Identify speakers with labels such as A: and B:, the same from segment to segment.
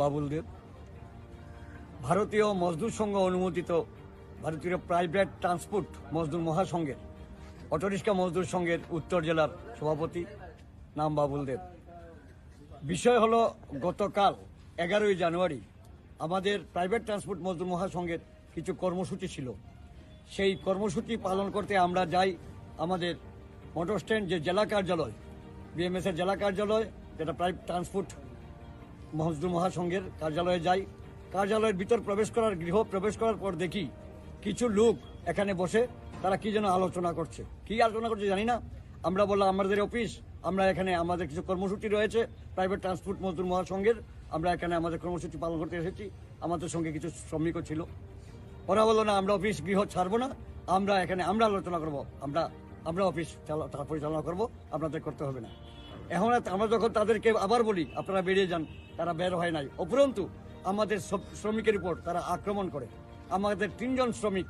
A: বাবুল দেব। ভারতীয় মজদুর সংঘ অনুমোদিত ভারতীয় প্রাইভেট ট্রান্সপোর্ট মজদুর মহাসংঘের অটোরিক্সা মজদুর সংঘের উত্তর জেলার সভাপতি নাম বাবুল দেব। বিষয় হলো গতকাল এগারোই জানুয়ারি আমাদের প্রাইভেট ট্রান্সপোর্ট মজদুর মহাসংঘের কিছু কর্মসূচি ছিল। সেই কর্মসূচি পালন করতে আমরা যাই আমাদের মোটর স্ট্যান্ড যে জেলা কার্যালয় বিএমএস এর জেলা কার্যালয়, যেটা প্রাইভেট ট্রান্সপোর্ট মজদুর মহাসংঘের কার্যালয়ে যাই। কার্যালয়ের ভিতর প্রবেশ করার গৃহ প্রবেশ করার পর দেখি কিছু লোক এখানে বসে তারা কি যেন আলোচনা করছে। কি আলোচনা করছে জানি না। আমরা বললাম, আমাদের অফিস, আমরা এখানে আমাদের কিছু কর্মসূচি রয়েছে। প্রাইভেট ট্রান্সপোর্ট মজদুর মহাসংঘের, আমরা এখানে আমাদের কর্মসূচি পালন করতে এসেছি। আমাদের সঙ্গে কিছু শ্রমিকও ছিল। ওরা বলল, না, আমরা অফিস গৃহ ছাড়বো না। আমরা এখানে, আমরা আলোচনা করব। আমরা আমরা অফিস চালা- পরিচালনা করব। আপনাদের করতে হবে না। এখন আমরা যখন তাদেরকে আবার বলি, আপনারা বেরিয়ে যান, তারা বের হয় নাই। উপরন্তু, আমাদের শ্রমিকের উপর তারা আক্রমণ করে। আমাদের তিনজন শ্রমিক,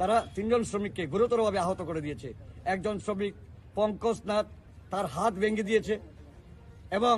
A: তারা তিনজন শ্রমিককে গুরুতরভাবে আহত করে দিয়েছে। একজন শ্রমিক পঙ্কজ নাথ, তার হাত ভেঙে দিয়েছে এবং